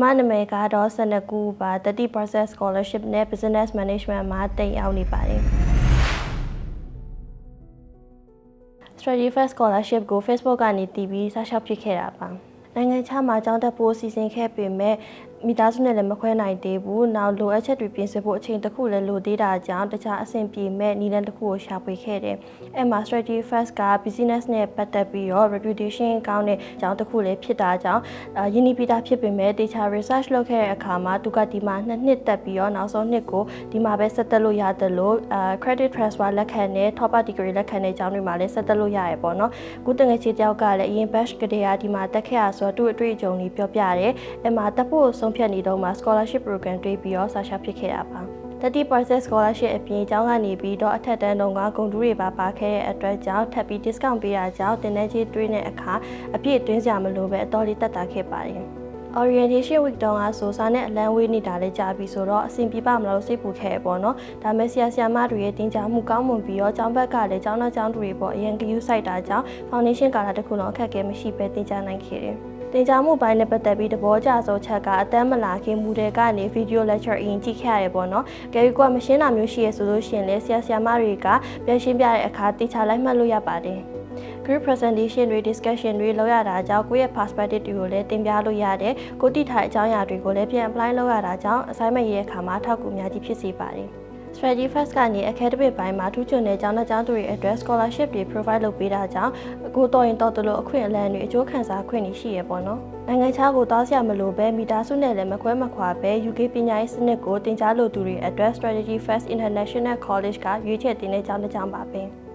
မနာမည်ကတော့စနကူပါ30% scholarship နဲ့ business management မှာတင်ရောက်နေပါတယ် Strategy First Scholarship ကို Facebook ကနေတည်ပြီးစရှောက်ဖြစ်ခဲ့တာပါ နိုင်ငံခြားမှာအကြောင်းတက်ဖို့စီစဉ်ခဲ့ပေမဲ့မိသားစုနဲ့လည်းမခွဲနိုင်သေးဘူး။နောက်လိုအပ်ချက်တွေပြင်ဆင်ဖို့အချိန်တစ်ခုလည်းလိုသေးတာကြောင့်တခြားအဆင်ပြေမဲ့နည်းလမ်းတစ်ခုကိုရှာဖွေခဲ့တယ်။အဲ့မှာ strategy first က business နဲ့ပတ်သက်ပြီးတော့ reputation ကောင်းတဲ့အကြောင်းတစ်ခုလည်းဖြစ်တာကြောင့်အာယင်းနီပီတာဖြစ်ပေမဲ့တခြား research လုပ်ခဲ့တဲ့အခါမှာသူကဒီမှာနှစ်နှစ်တက်ပြီးတော့နောက်ဆုံးနှစ်ကိုဒီမှာပဲဆက်တက်လို့ရတယ်လို့အာ credit transfer လက်ခံနဲ့ top up degree လက်ခံတဲ့အကြောင်းတွေမှာလည်းဆက်တက်လို့ရရပေါ့နော်။ကုတငယ်ချေတယောက်ကလည်းအရင် batch ကတည်းကဒီမှာတက်ခဲ့ရဆိုတော့သူ့အတွေ့အကြုံတွေပြောပြတယ်။အဲ့မှာတက်ဖို့ဆုံးဖြတ်နေတော့မှာ scholarship program တွေးပြီးတော့စာရှာဖြစ်ခဲ့တာပါ30% scholarship အပြင်အကြောင်းကနေပြီးတော့အထက်တန်းတုန်းကဂုဏ်တူးတွေပါပါခဲ့တဲ့အတွက်ကြောင့်ထပ်ပြီး discount ပေးတာကြောင့်တင်တဲ့ကြီးတွေးတဲ့အခါအပြည့်တွင်းစရာမလိုပဲအတော်လေးတက်တာခဲ့ပါတယ် orientation week တုန်းကဆိုစာနဲ့အလန်းဝေးနေတာလည်းကြာပြီဆိုတော့အဆင်ပြေပါမလားစိတ်ပူခဲ့ပေါ့နော်ဒါမဲ့ဆရာဆရာမတွေရဲ့တင် जा မှုကောင်းမွန်ပြီးတော့ကျောင်းဘက်ကလည်းကျောင်းသားကျောင်းသူတွေပေါ့အရင်ကယူဆိုင်တာကြောင့် foundation ကာလာတစ်ခုလုံးအခက်အခဲမရှိပဲတင် जा နိုင်ခဲ့တယ်တင် जा မှုပိုင်းနဲ့ပတ်သက်ပြီးသဘောကျဆုံးချက်ကအတန်းမလာခင်မူတဲ့ကနေ video lecture အရင်ကြည့်ခဲ့ရတယ်ပေါ့နော်။ကြည့်ကွာမရှင်းတာမျိုးရှိရဆိုလို့ရှိရင်လည်းဆရာဆရာမတွေကပြန်ရှင်းပြတဲ့အခါတိကျလိုက်မှတ်လို့ရပါတယ်။ group presentation တွေ discussion တွေလုပ်ရတာကြောင့်ကိုယ့်ရဲ့ perspective တွေကိုလည်းတင်ပြလို့ရတယ်။ကိုတိထားတဲ့အကြောင်းအရာတွေကိုလည်းပြန် apply လုပ်ရတာကြောင့် assignment ရေးတဲ့အခါမှာထောက်ကူအများကြီးဖြစ်စေပါတယ်။ strategy first ကနေ academic ဘိုင်းမှာထူးချွန်တဲ့ကျောင်းသားကျောင်းသူတွေအတွက် scholarship တွေ provide လုပ်ပေးတာကြောင့်ကိုတော်ရင်တော်တလို့အခွင့်အလမ်းတွေအကျိုးခံစားခွင့်တွေရှိရပေါ့နော်နိုင်ငံခြားကိုတောင်းဆရာမလို့ပဲမိသားစုနဲ့လည်းမခွဲမခွာပဲ UK ပညာရေးစနစ်ကိုတင် जा လို့သူတွေအတွက် strategy first international college ကရွေးချယ်တင်တဲ့ကျောင်းတစ်ကျောင်းပါပဲ။